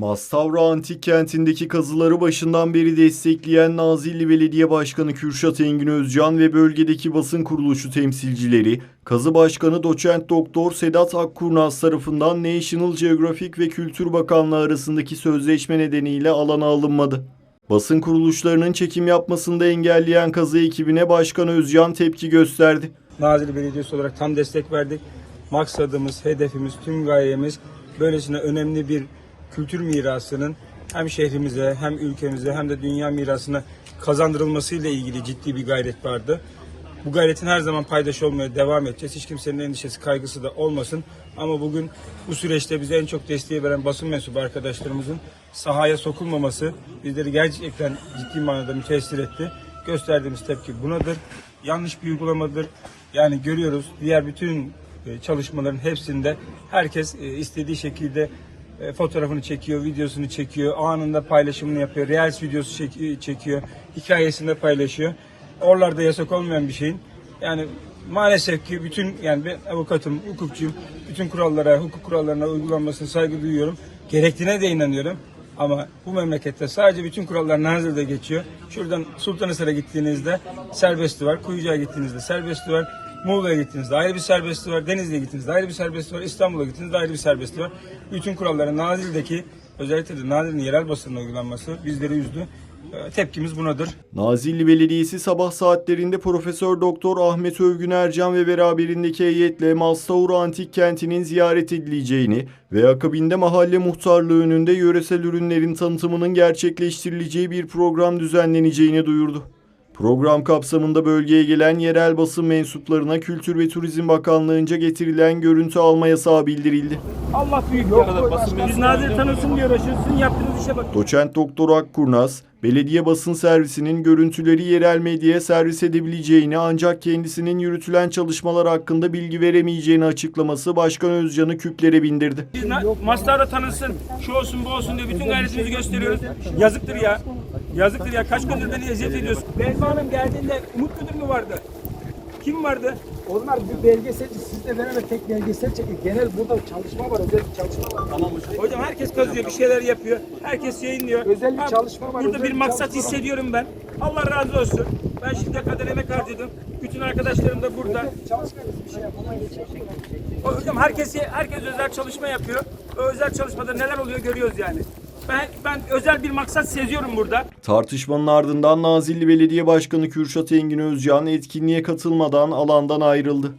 Mastavra Antik Kenti'ndeki kazıları başından beri destekleyen Nazilli Belediye Başkanı Kürşat Engin Özcan ve bölgedeki basın kuruluşu temsilcileri, kazı başkanı doçent doktor Sedat Akkurnaz tarafından National Geographic ve Kültür Bakanlığı arasındaki sözleşme nedeniyle alana alınmadı. Basın kuruluşlarının çekim yapmasını da engelleyen kazı ekibine Başkan Özcan tepki gösterdi. Nazilli Belediyesi olarak tam destek verdik. Maksadımız, hedefimiz, tüm gayemiz böylesine önemli bir kültür mirasının hem şehrimize hem ülkemize hem de dünya mirasına kazandırılmasıyla ilgili ciddi bir gayret vardı. Bu gayretin her zaman paydaş olmaya devam edeceğiz. Hiç kimsenin endişesi, kaygısı da olmasın. Ama bugün bu süreçte bize en çok desteği veren basın mensubu arkadaşlarımızın sahaya sokulmaması bizleri gerçekten ciddi manada müteessir etti. Gösterdiğimiz tepki bunadır. Yanlış bir uygulamadır. Yani görüyoruz diğer bütün e, çalışmaların hepsinde herkes e, istediği şekilde e, fotoğrafını çekiyor, videosunu çekiyor, anında paylaşımını yapıyor, Reels videosu çek- çekiyor, hikayesinde paylaşıyor. Oralarda yasak olmayan bir şeyin. Yani maalesef ki bütün yani ben avukatım, hukukçuyum. Bütün kurallara, hukuk kurallarına uygulanmasına saygı duyuyorum. Gerektiğine de inanıyorum. Ama bu memlekette sadece bütün kurallar Nazilli'de geçiyor. Şuradan Sultanhisar'a gittiğinizde serbestli var. Kuyucuğa gittiğinizde serbestli var. Muğla'ya gittiğinizde ayrı bir serbestli var. Denizli'ye gittiğinizde ayrı bir serbestli var. İstanbul'a gittiğinizde ayrı bir serbestli var. Bütün kuralların Nazilli'deki özellikle de Nazilli'nin yerel basınına uygulanması bizleri üzdü. Ee, Tepkimiz bunadır. Nazilli Belediyesi sabah saatlerinde Profesör Doktor Ahmet Övgün Ercan ve beraberindeki heyetle Mastavur Antik Kenti'nin ziyaret edileceğini ve akabinde mahalle muhtarlığı önünde yöresel ürünlerin tanıtımının gerçekleştirileceği bir program düzenleneceğini duyurdu. Program kapsamında bölgeye gelen yerel basın mensuplarına Kültür ve Turizm Bakanlığı'nca getirilen görüntü alma yasağı bildirildi. Allah büyük ya. Biz Nazilli tanısın diye uğraşıyoruz. Sizin yaptığınız işe bak. Doçent Doktor Akkurnaz, belediye basın servisinin görüntüleri yerel medyaya servis edebileceğini ancak kendisinin yürütülen çalışmalar hakkında bilgi veremeyeceğini açıklaması Başkan Özcan'ı küplere bindirdi. Biz na- Mastarda tanınsın, şu olsun bu olsun diye bütün gayretimizi gösteriyoruz. Yazıktır ya. Yazıktır ya. Kaç gündür beni eziyet ediyorsun. Beyza Hanım geldiğinde Umut Müdür mü vardı? Kim vardı? Onlar bir belgeselci, sizle beraber tek belgesel çekin. Genel burada çalışma var, özel bir çalışma var. Tamam Hocam herkes kazıyor, bir şeyler yapıyor. Herkes yayınlıyor. Özel bir çalışma var, Burada özel bir maksat çalışma hissediyorum ben. Allah razı olsun. Ben şimdiye kadar emek harcadım. Bütün arkadaşlarım da burada. Çalışmıyoruz bir şey yapamayız. Hocam herkes herkes özel çalışma yapıyor. O özel çalışmada neler oluyor görüyoruz yani. Ben ben özel bir maksat seziyorum burada. Tartışmanın ardından Nazilli Belediye Başkanı Kürşat Engin Özcan etkinliğe katılmadan alandan ayrıldı.